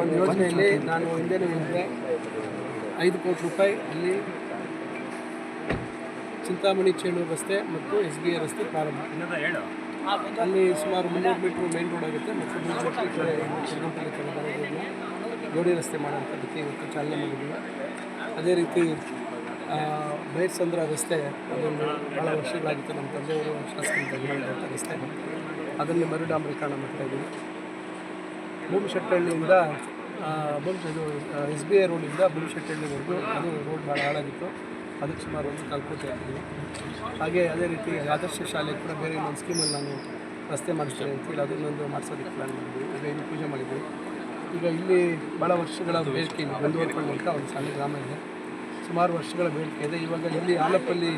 ಒಂದು ಯೋಜನೆಯಲ್ಲಿ ನಾನು ಹಿಂದೆ ಹೇಳಿದೆ ಐದು ಕೋಟಿ ರೂಪಾಯಿ ಅಲ್ಲಿ ಚಿಂತಾಮಣಿ ಚೇಳೂರು ರಸ್ತೆ ಮತ್ತು ಎಸ್ ಬಿ ಐ ರಸ್ತೆ ಪ್ರಾರಂಭ. ಅಲ್ಲಿ ಸುಮಾರು ಮುನ್ನೂರು ಮೀಟ್ರ್ ಮೇನ್ ರೋಡ್ ಆಗುತ್ತೆ ಮತ್ತು ಗೋಡಿ ರಸ್ತೆ ಮಾಡೋಂಥ ಇವತ್ತು ಚಾಲನೆ ಮಾಡಿದ್ದೀವಿ. ಅದೇ ರೀತಿ ಬೈರ್ಸಂದ್ರ ರಸ್ತೆ ಅದೊಂದು ಭಾಳ ವರ್ಷಗಳಾಗಿತ್ತು. ನಮ್ಮ ತಂದೆಯವರು ಶಾಸಕರು ರಸ್ತೆ. ಅದನ್ನು ಮಾಡ್ತಾ ಇದ್ದೀವಿ. ಭೂಮಿಶೆಟ್ಟಹಳ್ಳಿಯಿಂದ ಇದು ಎಸ್ ಬಿ ಐ ರೋಡಿಂದ ಭೂಮಿಶೆಟ್ಟಹಳ್ಳಿವರೆಗೂ ಅದು ರೋಡ್ ಭಾಳ ಹಾಳಾಗಿತ್ತು. ಅದಕ್ಕೆ ಸುಮಾರು ಒಂದು ಕಾಲು ಹಾಕಿದ್ವಿ ಹಾಗೆ ಅದೇ ರೀತಿ ಆದರ್ಶ ಶಾಲೆ ಕೂಡ ಬೇರೆ ಇನ್ನೊಂದು ಸ್ಕೀಮಲ್ಲಿ ನಾನು ರಸ್ತೆ ಮಾಡಿಸ್ತೇನೆ ಅಂತೇಳಿ ಅದನ್ನೊಂದು ಮಾಡಿಸೋದಕ್ಕೆ ಪ್ಲ್ಯಾನ್ ಮಾಡಿದ್ವಿ. ಈಗ ಇಲ್ಲಿ ಪೂಜೆ ಮಾಡಿದ್ವಿ. ಈಗ ಇಲ್ಲಿ ಭಾಳ ವರ್ಷಗಳ ಬೇಡಿಕೆ ಅಂತ ಒಂದು ಸಣ್ಣ ಗ್ರಾಮ ಇದೆ. ಸುಮಾರು ವರ್ಷಗಳ ಬೇಡಿಕೆ ಇದೆ. ಇವಾಗ ಇಲ್ಲಿ ಆಲಪ್ಪಲ್ಲಿ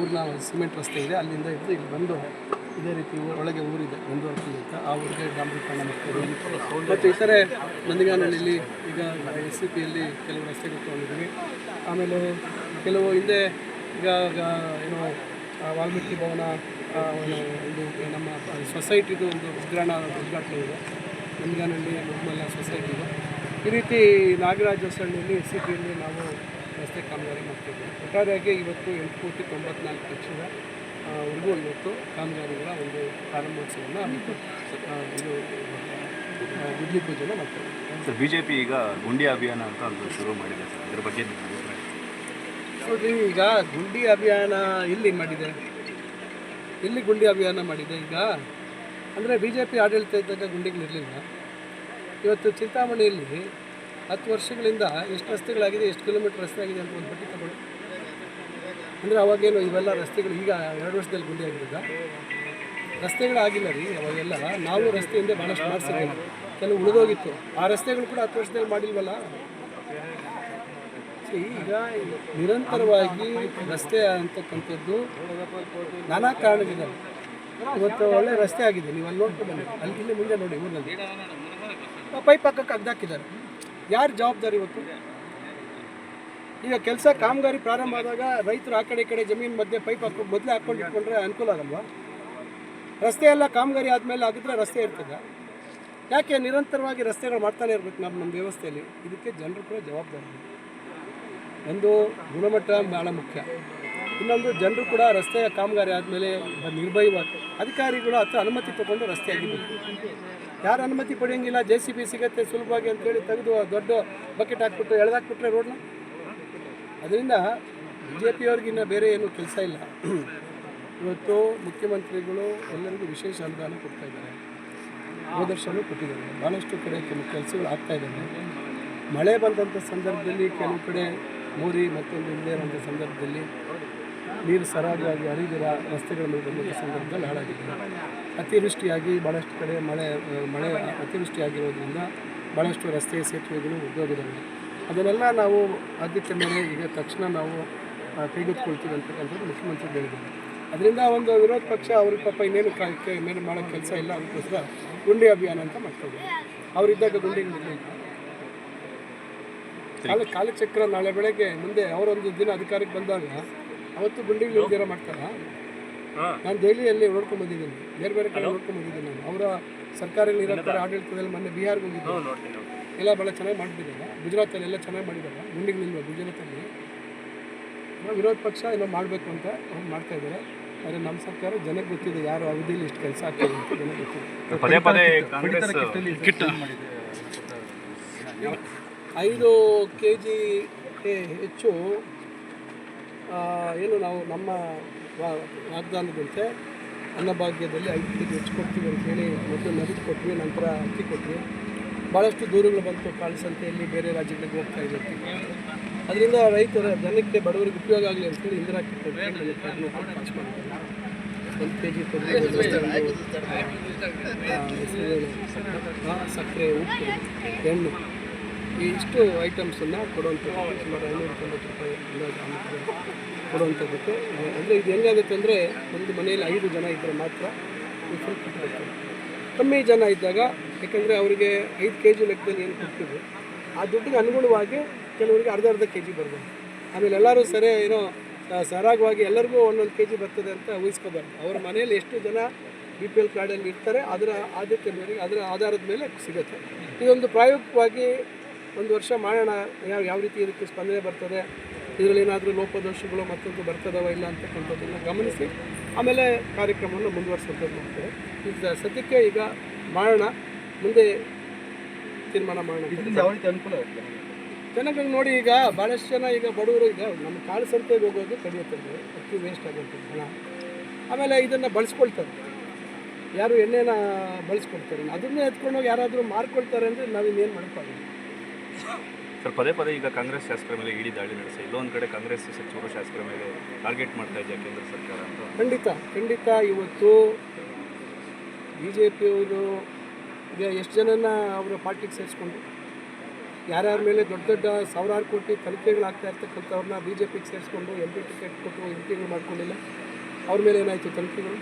ಊರಿನ ಸಿಮೆಂಟ್ ರಸ್ತೆ ಇದೆ. ಅಲ್ಲಿಂದ ಇದ್ದು ಇಲ್ಲಿ ಬಂದು ಇದೇ ರೀತಿ ಒಳಗೆ ಊರಿದೆ ಒಂದು ಅಂತ ಆ ಊರಿಗೆ ಡಾಂಬರೀಕರಣ ಮಾಡ್ತೀವಿ ಮತ್ತು ಇತರೆ ನಂದಿಗಾನಹಳ್ಳಿಲಿ ಈಗ ಎಸ್ ಸಿ ಪಿಯಲ್ಲಿ ಕೆಲವು ರಸ್ತೆಗಳು ತೊಗೊಂಡಿದ್ದೀವಿ. ಆಮೇಲೆ ಕೆಲವು ಹಿಂದೆ ಈಗ ಏನು ವಾಲ್ಮೀಕಿ ಭವನ ಒಂದು ನಮ್ಮ ಸೊಸೈಟಿದು ಒಂದು ಉದ್ಘಾಟನ ಉದ್ಘಾಟನೆ ಇದೆ. ನಂದಿಗಾನಹಳ್ಳಿ ಸೊಸೈಟಿ ಇದೆ. ಈ ರೀತಿ ನಾಗರಾಜ ಎಸ್ ಸಿ ಪಿಯಲ್ಲಿ ನಾವು ರಸ್ತೆ ಕಾಮಗಾರಿ ಮಾಡ್ತಿದ್ದೀವಿ ಒಟ್ಟಾರೆಯಾಗಿ ಇವತ್ತು ಎಂಟು ಕೋಟಿ ತೊಂಬತ್ನಾಲ್ಕು ಲಕ್ಷದ ವರೆಗೂ ಇವತ್ತು ಕಾಮಗಾರಿಗಳ ಒಂದು ಪ್ರಾರಂಭೋತ್ಸವವನ್ನು ಇದು ಗುಡ್ಲಿ ಪೂಜೆನ ಮಾಡ್ತೇವೆ. ಸರ್ ಬಿ ಜೆ ಪಿ ಈಗ ಗುಂಡಿ ಅಭಿಯಾನ ಅಂತ ಒಂದು ಶುರು ಮಾಡಿದೆ ಸರ್. ಇದ್ರ ಬಗ್ಗೆ ನೋಡಿ? ನೋಡ್ರಿ ಈಗ ಗುಂಡಿ ಅಭಿಯಾನ ಇಲ್ಲಿ ಮಾಡಿದೆ? ಇಲ್ಲಿ ಗುಂಡಿ ಅಭಿಯಾನ ಮಾಡಿದೆ ಈಗ? ಅಂದರೆ ಬಿ ಜೆ ಪಿ ಆಡಳಿತ ಇದ್ದಾಗ ಗುಂಡಿಗಳಿರಲಿಲ್ಲ ಇವತ್ತು ಚಿಂತಾಮಣಿಯಲ್ಲಿ ಹತ್ತು ವರ್ಷಗಳಿಂದ ಎಷ್ಟು ರಸ್ತೆಗಳಾಗಿದೆ, ಎಷ್ಟು ಕಿಲೋಮೀಟರ್ ರಸ್ತೆ ಆಗಿದೆ ಅಂತ ಒಂದು ಪಟ್ಟಿ ತಗೊಳ್ಳಿ. ಅಂದರೆ ಅವಾಗೇನು ಇವೆಲ್ಲ ರಸ್ತೆಗಳು ಈಗ ಎರಡು ವರ್ಷದಲ್ಲಿ ಗುಂಡಿ ಆಗಿರೋದ? ರಸ್ತೆಗಳಾಗಿಲ್ಲ ರೀ, ಅವಾಗೆಲ್ಲ ನಾವು ರಸ್ತೆಯಿಂದ ಭಾಳಷ್ಟು ಮಾಡಿಸಿದ್ದೇವೆ. ಕೆಲವು ಉಳಿದೋಗಿತ್ತು. ಆ ರಸ್ತೆಗಳು ಕೂಡ ಹತ್ತು ವರ್ಷದಲ್ಲಿ ಮಾಡಿಲ್ವಲ್ಲ? ಈಗ ನಿರಂತರವಾಗಿ ರಸ್ತೆ ಅಂತಕ್ಕಂಥದ್ದು ನಾನಾ ಕಾರಣಗಳಿದ್ದಾವೆ. ಇವತ್ತು ಒಳ್ಳೆ ರಸ್ತೆ ಆಗಿದೆ, ನೀವು ಅಲ್ಲಿ ನೋಡ್ಕೊಂಡು ಬನ್ನಿ. ಅಲ್ಲಿ ಇಲ್ಲಿ ಮುಂದೆ ನೋಡಿ ಊರಿನಲ್ಲಿ. ಪೈಪ್ ಹಾಕಕ್ಕೆ ಅಗ್ದಾಕಿದ್ದಾರೆ. ಯಾರು ಜವಾಬ್ದಾರಿ ಇವತ್ತು? ಈಗ ಕೆಲಸ ಕಾಮಗಾರಿ ಪ್ರಾರಂಭ ಆದಾಗ ರೈತರು ಆ ಕಡೆ ಈ ಕಡೆ ಜಮೀನು ಮಧ್ಯೆ ಪೈಪ್ ಹಾಕೊಂಡು ಮೊದಲೇ ಹಾಕೊಂಡು ಇಟ್ಕೊಂಡ್ರೆ ಅನುಕೂಲ ಆಗಲ್ವಾ? ರಸ್ತೆ ಎಲ್ಲ ಕಾಮಗಾರಿ ಆದಮೇಲೆ ಆಗಿದ್ರೆ ರಸ್ತೆ ಇರ್ತದೆ. ಯಾಕೆ ನಿರಂತರವಾಗಿ ರಸ್ತೆಗಳು ಮಾಡ್ತಾನೆ ಇರ್ಬೇಕು ನಮ್ಮ ನಮ್ಮ ವ್ಯವಸ್ಥೆಯಲ್ಲಿ? ಇದಕ್ಕೆ ಜನರು ಕೂಡ ಜವಾಬ್ದಾರಿ. ಒಂದು ಗುಣಮಟ್ಟ ಭಾಳ ಮುಖ್ಯ. ಇನ್ನೊಂದು ಜನರು ಕೂಡ ರಸ್ತೆಯ ಕಾಮಗಾರಿ ಆದಮೇಲೆ ನಿರ್ಭಯವಾಗಿ ಅಧಿಕಾರಿಗಳು ಹತ್ರ ಅನುಮತಿ ತಗೊಂಡು ರಸ್ತೆ ಆಗಿಬೇಕು ಯಾರು ಅನುಮತಿ ಪಡೆಯೋಂಗಿಲ್ಲ ಜೆ ಸಿ ಬಿ ಸಿಗತ್ತೆ ಸುಲಭವಾಗಿ ಅಂತೇಳಿ ತೆಗೆದು ದೊಡ್ಡ ಬಕೆಟ್ ಹಾಕ್ಬಿಟ್ಟು ಎಳೆದಾಕ್ಬಿಟ್ರೆ ರೋಡ್ನ ಅದರಿಂದ ಬಿ ಜೆ ಪಿಯವ್ರಿಗಿನ್ನ ಬೇರೆ ಏನು ಕೆಲಸ ಇಲ್ಲ. ಇವತ್ತು ಮುಖ್ಯಮಂತ್ರಿಗಳು ಎಲ್ಲರಿಗೂ ವಿಶೇಷ ಅನುದಾನ ಕೊಡ್ತಾ ಇದ್ದಾರೆ. ಕೊಟ್ಟಿದ್ದಾರೆ. ಭಾಳಷ್ಟು ಕಡೆ ಕೆಲವು ಕೆಲಸಗಳು ಆಗ್ತಾ ಮಳೆ ಬಂದಂಥ ಸಂದರ್ಭದಲ್ಲಿ ಕೆಲವು ಕಡೆ ಮೋರಿ ಮತ್ತೊಂದು ಇಲ್ಲದೇ ಇರೋಂಥ ಸಂದರ್ಭದಲ್ಲಿ ನೀರು ಸರಾಗವಾಗಿ ಹರಿದಿರ ರಸ್ತೆಗಳ ಮೇಲೆ ಬಂದಂಥ ಸಂದರ್ಭದಲ್ಲಿ ಹಾಳಾಗಿದೆ. ಅತಿವೃಷ್ಟಿಯಾಗಿ ಭಾಳಷ್ಟು ಕಡೆ ಮಳೆ ಮಳೆ ಅತಿವೃಷ್ಟಿಯಾಗಿರೋದ್ರಿಂದ ಭಾಳಷ್ಟು ರಸ್ತೆ ಸೇತುವೆಗಳು ಉದ್ಯೋಗದಲ್ಲಿ ಅದನ್ನೆಲ್ಲ ನಾವು ಆದ್ಯತೆ ಮೇಲೆ ಈಗ ತಕ್ಷಣ ನಾವು ಕೈಗೆತ್ತಿಕೊಳ್ತೀವಿ ಅಂತಕ್ಕಂಥದ್ದು ಮುಖ್ಯಮಂತ್ರಿ ಹೇಳಿದ್ದಾರೆ. ಅದರಿಂದ ಒಂದು ವಿರೋಧ ಪಕ್ಷ ಅವ್ರಿಗೆ ಪಾಪ ಇನ್ನೇನು ಕಾ ಇನ್ನೇನು ಮಾಡೋ ಕೆಲಸ ಇಲ್ಲ ಅದಕ್ಕೋಸ್ಕರ ಗುಂಡಿ ಅಭಿಯಾನ ಅಂತ ಮಾಡ್ತಾರೆ ಅವರಿದ್ದಾಗ ಗುಂಡಿ ಕಾಲ, ಕಾಲಚಕ್ರ ನಾಳೆ ಬೆಳಗ್ಗೆ ಮುಂದೆ ಅವರೊಂದು ದಿನ ಅಧಿಕಾರಕ್ಕೆ ಬಂದಾಗ ಅವತ್ತು ಗುಂಡಿಗಳು ಇಲ್ದಿರ ಮಾಡ್ತಾರ? ನಾನು ದೆಹಲಿಯಲ್ಲಿ ನೋಡ್ಕೊಂಡ್ ಬಂದಿದ್ದೀನಿ. ಬೇರೆ ಬೇರೆ ಕಡೆ ನೋಡ್ಕೊಂಡ್ ಬಂದಿದ್ದೀನಿ ನಾನು. ಅವರ ಸರ್ಕಾರಗಳು ಇರೋ ಆಡಳಿತದಲ್ಲಿ ಮೊನ್ನೆ ಬಿಹಾರ್ಗೆ ಹೋಗಿದ್ದೀನಿ ಎಲ್ಲ ಭಾಳ ಚೆನ್ನಾಗಿ ಮಾಡಿಬಿಟ್ಟಿದ್ದಾರೆ ಗುಜರಾತಲ್ಲಿ ಎಲ್ಲ ಚೆನ್ನಾಗಿ ಮಾಡಿದ್ದಾರೆ. ಗುಂಡಿಗಳಿಲ್ವ ಗುಜರಾತಲ್ಲಿ. ನಾವು ವಿರೋಧ ಪಕ್ಷ ಏನೋ ಮಾಡಬೇಕು ಅಂತ ಅವ್ರು ಮಾಡ್ತಾ ಇದ್ದಾರೆ. ಆದರೆ ನಮ್ಮ ಸರ್ಕಾರ ಜನಕ್ಕೆ ಗೊತ್ತಿದೆ ಯಾರು ಅವಧಿಯಲ್ಲಿ ಇಷ್ಟು ಕೆಲಸ ಆಗ್ತದೆ ಅಂತ ಜನಕ್ಕೆ ಗೊತ್ತಿದೆ. ಪದೇ ಪದೇ ಕಾಂಗ್ರೆಸ್ ಐದು ಕೆ ಜಿ ಹೆಚ್ಚು ಏನು ನಾವು ನಮ್ಮ ವಾಗ್ದಾನದಂತೆ ಅನ್ನಭಾಗ್ಯದಲ್ಲಿ ಐದು ಕೆ ಜಿ ಹೆಚ್ಚು ಕೊಡ್ತೀವಿ ಅಂತೇಳಿ ಮೊದಲು ನಗದು ಕೊಟ್ವಿ ನಂತರ ಅಕ್ಕಿ ಕೊಟ್ವಿ. ಭಾಳಷ್ಟು ದೂರುಗಳು ಬಂತು ಕಾಳು ಸಂತೆಯಲ್ಲಿ ಬೇರೆ ರಾಜ್ಯಗಳಿಗೆ ಹೋಗ್ತಾ ಇದೆ ಅದರಿಂದ ರೈತರ ಜನಕ್ಕೆ ಬಡವರಿಗೆ ಉಪಯೋಗ ಆಗಲಿ ಅಂತೇಳಿ ಇಂದಿರಾ ಪಾಸ್ ಮಾಡಿದ್ದಾರೆ ಒಂದು ಕೆ ಜಿ ಸಕ್ಕರೆ ಉಪ್ಪು ಎಣ್ಣು. ಇಷ್ಟು ಐಟಮ್ಸನ್ನು ಕೊಡುವಂಥದ್ದು. ಸುಮಾರು ಐನೂರ ತೊಂಬತ್ತು ರೂಪಾಯಿ ಕೊಡುವಂಥದ್ದಕ್ಕೆ. ಅಂದರೆ ಇದು ಹೆಂಗಾಗುತ್ತೆ ಅಂದರೆ ಒಂದು ಮನೆಯಲ್ಲಿ ಐದು ಜನ ಇದ್ದರೆ ಮಾತ್ರ ಕಮ್ಮಿ ಜನ ಇದ್ದಾಗ, ಯಾಕಂದರೆ ಅವರಿಗೆ ಐದು ಕೆ ಜಿ ಲೆಕ್ಕದಲ್ಲಿ ಏನು ಕೊಡ್ತೀವಿ ಆ ದುಡ್ಡಿಗೆ ಅನುಗುಣವಾಗಿ ಕೆಲವರಿಗೆ ಅರ್ಧ ಅರ್ಧ ಕೆ ಜಿ ಬರ್ಬೋದು ಆಮೇಲೆ ಎಲ್ಲರೂ ಸರಿ ಏನೋ ಸರಾಗವಾಗಿ ಎಲ್ಲರಿಗೂ ಒಂದೊಂದು ಕೆ ಜಿ ಬರ್ತದೆ ಅಂತ ಊಹಿಸ್ಕೋಬಾರ್ದು. ಅವ್ರ ಮನೆಯಲ್ಲಿ ಎಷ್ಟು ಜನ ಬಿ ಪಿ ಎಲ್ ಕಾರ್ಡಲ್ಲಿ ಇರ್ತಾರೆ, ಅದರ ಆದ್ಯತೆ ಮೇಲೆ ಅದರ ಆಧಾರದ ಮೇಲೆ ಸಿಗುತ್ತೆ. ಇದೊಂದು ಪ್ರಾಯೋಗಿಕವಾಗಿ ಒಂದು ವರ್ಷ ಮಾಡೋಣ ಯಾವ ಯಾವ ರೀತಿ ಇದಕ್ಕೆ ಸ್ಪಂದನೆ ಬರ್ತದೆ ಇದರಲ್ಲಿ ಏನಾದರೂ ಲೋಪದೋಷಗಳು ಮತ್ತೊಂದು ಬರ್ತದವ ಇಲ್ಲ ಅಂತಕ್ಕಂಥದ್ದನ್ನು ಗಮನಿಸಿ ಆಮೇಲೆ ಕಾರ್ಯಕ್ರಮವನ್ನು ಮುಂದುವರಿಸುವಂಥದ್ದು ಮಾಡ್ತಾರೆ ಈಗ ಸದ್ಯಕ್ಕೆ ಈಗ ಮಾಡೋಣ ಮುಂದೆ ತೀರ್ಮಾನ ಮಾಡೋಣ ಯಾವ ರೀತಿ ಅನುಕೂಲ ನೋಡಿ ಈಗ ಭಾಳಷ್ಟು ಜನ ಈಗ ಬಡವರು ಈಗ ನಮ್ಮ ಕಾಳು ಸಂತೆಗೆ ಹೋಗೋದು ಕಡಿಯುತ್ತದೆ ಅಕ್ಕಿ ವೇಸ್ಟ್ ಆಗುತ್ತೆ ಹಣ. ಆಮೇಲೆ ಇದನ್ನು ಬಳಸ್ಕೊಳ್ತಾರೆ. ಯಾರು ಎಣ್ಣೆನ ಬಳಸ್ಕೊಳ್ತಾರೆ ಅದನ್ನೇ ಎತ್ಕೊಂಡೋಗಿ ಯಾರಾದರೂ ಮಾರ್ಕೊಳ್ತಾರೆ ಅಂದರೆ ನಾವಿನ್ನೇನು ಮಾಡೋಕ್ಕಾಗಲ್ಲ. ಸರ್, ಪದೇ ಪದೇ ಈಗ ಕಾಂಗ್ರೆಸ್ ಶಾಸಕರ ಮೇಲೆ ಇಡೀ ದಾಳಿ ನಡೆಸಿ. ಇಲ್ಲೊಂದು ಕಡೆ ಕಾಂಗ್ರೆಸ್ ಸಚಿವರು ಶಾಸಕರ ಮೇಲೆ ಟಾರ್ಗೆಟ್ ಮಾಡ್ತಾ ಇದೆಯಾ ಕೇಂದ್ರ ಸರ್ಕಾರ ಅಂತ. ಖಂಡಿತ ಖಂಡಿತ ಇವತ್ತು ಬಿ ಜೆ ಪಿಯವರು ಈಗ ಎಷ್ಟು ಜನನ ಅವರ ಪಾರ್ಟಿಗೆ ಸೇರಿಸ್ಕೊಂಡು, ಯಾರ್ಯಾರ ಮೇಲೆ ದೊಡ್ಡ ದೊಡ್ಡ ಸಾವಿರಾರು ಕೋಟಿ ತನಿಖೆಗಳಾಗ್ತಾ ಇರ್ತಕ್ಕಂಥವ್ರನ್ನ ಬಿ ಜೆ ಪಿಗೆ ಸೇರಿಸ್ಕೊಂಡು ಎಂ ಪಿ ಟಿಕೆಟ್ ಕೊಟ್ಟು ಎಂ ಪಿಗಳು ಮಾಡ್ಕೊಂಡಿಲ್ಲ. ಅವ್ರ ಮೇಲೆ ಏನಾಯಿತು ತನಿಖೆಗಳು?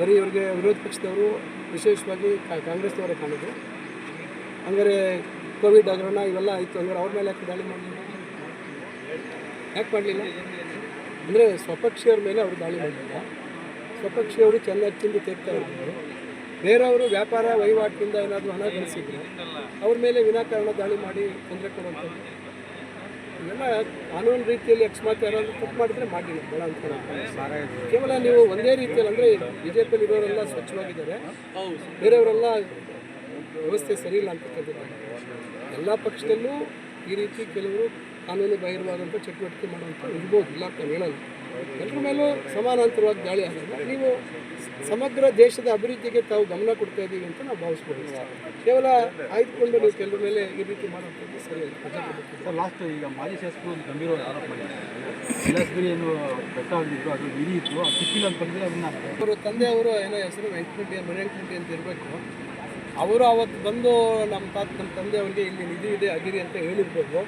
ಬರೀ ಇವ್ರಿಗೆ ವಿರೋಧ ಪಕ್ಷದವರು ವಿಶೇಷವಾಗಿ ಕಾಂಗ್ರೆಸ್ನವರೇ ಕಾಣೋದು. ಹಂಗಾರೆ ಕೋವಿಡ್ ಹಗರಣ ಇವೆಲ್ಲ ಆಯಿತು, ಹಂಗಾರೆ ಅವ್ರ ಮೇಲೆ ಯಾಕೆ ದಾಳಿ ಮಾಡಲಿಲ್ಲ? ಯಾಕೆ ಮಾಡಲಿಲ್ಲ? ಅಂದರೆ ಸ್ವಪಕ್ಷಿಯವ್ರ ಮೇಲೆ ಅವರು ದಾಳಿ ಮಾಡಲಿಲ್ಲ. ಸ್ವಪಕ್ಷಿಯವರು ಚೆನ್ನಾಗಿ ತಿಂದು ತೆಗ್ತಾ ಇರ್ತಾರೆ ಬೇರೆಯವರು ವ್ಯಾಪಾರ ವಹಿವಾಟಿನಿಂದ ಏನಾದರೂ ಹಣ ಗಳಿಸಿದ್ರೆ ಅವ್ರ ಮೇಲೆ ವಿನಾಕಾರಣ ದಾಳಿ ಮಾಡಿ ತೊಂದರೆ ಕೊಡುವಂಥದ್ದು. ಇವೆಲ್ಲ ಕಾನೂನು ರೀತಿಯಲ್ಲಿ ಅಕಸ್ಮಾತ್ ಯಾರಾದರೂ ತಪ್ಪು ಮಾಡಿದ್ರೆ ಮಾಡಿ ಬೇಡ ಅಂತ ಕೇವಲ ನೀವು ಒಂದೇ ರೀತಿಯಲ್ಲಿ ಅಂದರೆ ಬಿ ಜೆ ಪಿಯಲ್ಲಿ ಇರೋರೆಲ್ಲ ಸ್ವಚ್ಛವಾಗಿದ್ದಾರೆ. ಬೇರೆಯವರೆಲ್ಲ ವ್ಯವಸ್ಥೆ ಸರಿ ಇಲ್ಲ ಅಂತಕ್ಕಂಥದ್ದು ಎಲ್ಲ ಪಕ್ಷದಲ್ಲೂ ಈ ರೀತಿ ಕೆಲವರು ಕಾನೂನು ಬಾಹಿರವಾದಂಥ ಚಟುವಟಿಕೆ ಮಾಡುವಂಥ ಇರ್ಬೋದು ಇಲ್ಲ ಅಂತ ಹೇಳಲ್ಲ. ಎಲ್ಲರ ಮೇಲೂ ಸಮಾನಾಂತರವಾಗಿ ದಾಳಿ ಆಗಲ್ಲ ನೀವು ಸಮಗ್ರ ದೇಶದ ಅಭಿವೃದ್ಧಿಗೆ ತಾವು ಗಮನ ಕೊಡ್ತಾ ಇದ್ದೀವಿ ಅಂತ ನಾವು ಭಾವಿಸ್ಬೋದು. ಕೇವಲ ಆಯ್ದುಕೊಂಡು ನೀವು ಕೆಲವ್ರ ಮೇಲೆ ಈ ರೀತಿ ಮಾಡುವಂಥದ್ದು ಸರಿ ಲಾಸ್ಟ್ ಈಗ ಮಾಜಿ ಶಾಸಕರು ಒಂದು ಗಂಭೀರವಾದ ಆರೋಪ ಮಾಡಿದ್ದಾರೆ. ಏನು ಬೆಟ್ಟ ಆಗಿದ್ರು ಅದು ಇತ್ತು ಸಿಕ್ಕಿಲ್ಲ ಅಂತಂದ್ರೆ ಅದನ್ನ ಅವರ ತಂದೆಯವರು ಏನೋ ಹೆಸರು ವೆಂಕಟರೆಡ್ಡಿ ಮನೆವೆಂಕಟರೆಡ್ಡಿ ಅಂತ ಇರಬೇಕು. ಅವರು ಅವತ್ತು ಬಂದು ನಮ್ಮ ತಾತ, ನಮ್ಮ ತಂದೆಯವರಿಗೆ ಇಲ್ಲಿ ನಿಧಿ ಇದೆ ಅಗಿರಿ ಅಂತ ಹೇಳಿರ್ಬೋದು.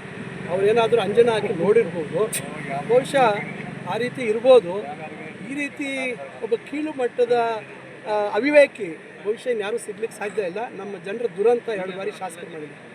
ಅವ್ರು ಏನಾದರೂ ಅಂಜನ ಹಾಕಿ ನೋಡಿರ್ಬೋದು. ಬಹುಶಃ ಆ ರೀತಿ ಇರ್ಬೋದು. ಈ ರೀತಿ ಒಬ್ಬ ಕೀಳು ಮಟ್ಟದ ಅವಿವೇಕಿ ಬಹುಶಃ ಯಾರೂ ಸಿಗ್ಲಿಕ್ಕೆ ಸಾಧ್ಯ ಇಲ್ಲ. ನಮ್ಮ ಜನರ ದುರಂತ ಎರಡು ಬಾರಿ ಶಾಸಕರು ಮಾಡಿದ್ದಾರೆ